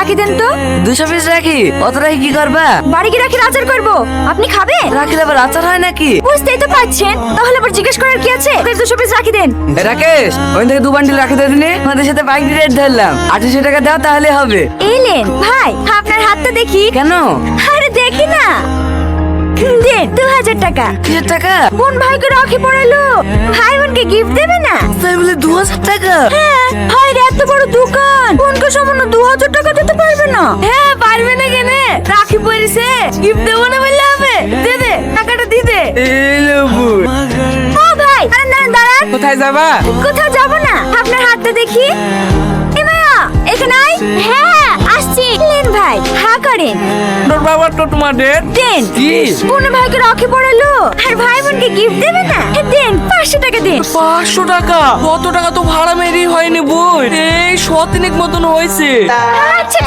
রাখি দেন তো। দুশো পিস রাখি? অত রাখি কি করবা? বাড়ি গিয়ে রাখির আচার করব। আপনি খাবেন? রাখির আবার আচার হয় নাকি? বুঝতেই তো পাচ্ছেন তাহলে আবার জিজ্ঞেস করার কি আছে? ওদের দুশো পিস রাখি দেন। এ রাকেশ ওই থেকে দু বান্ডিল রাখি দিয়ে দিনে আমাদের সাথে বাইক রেট ধরলাম। আঠাশশো টাকা দাও তাহলে হবে। এলেন ভাই আপনার হাতটা দেখি। কেন? আরে দেখি না। দু হাজার টাকা। কিসের টাকা? বোন ভাইকে রাখি পড়ালো। ভাই বোনকে গিফট দেবে না। তাই বলে দু হাজার টাকা? হ্যাঁ ভাইয়ের এত বড় দোকান। হ্যাঁ পারবে না কেনে? রাখি পরিছে গিফট দেবো না বললে হবে? দে দে টাকাটা দি দে। ও ভাই আরে না দাঁড়ান। কোথায় যাবা? কোথাও যাব না। আপনার হাতটা দেখি। এ মায়া এখানে আয়। হ্যাঁ আসছি। নেন ভাই করেন। তোর বাবা তো তোমাদের দেন। কি? বোন ভাইকে রাখি পড়ালো? আর ভাই বোনকে গিফট দেবে না? দেন পাঁচশো টাকা দেন। পাঁচশো টাকা? কত টাকা তো ভাড়া মেরি হয়নি বই এই সতিনিক মতন হয়েছে। আচ্ছা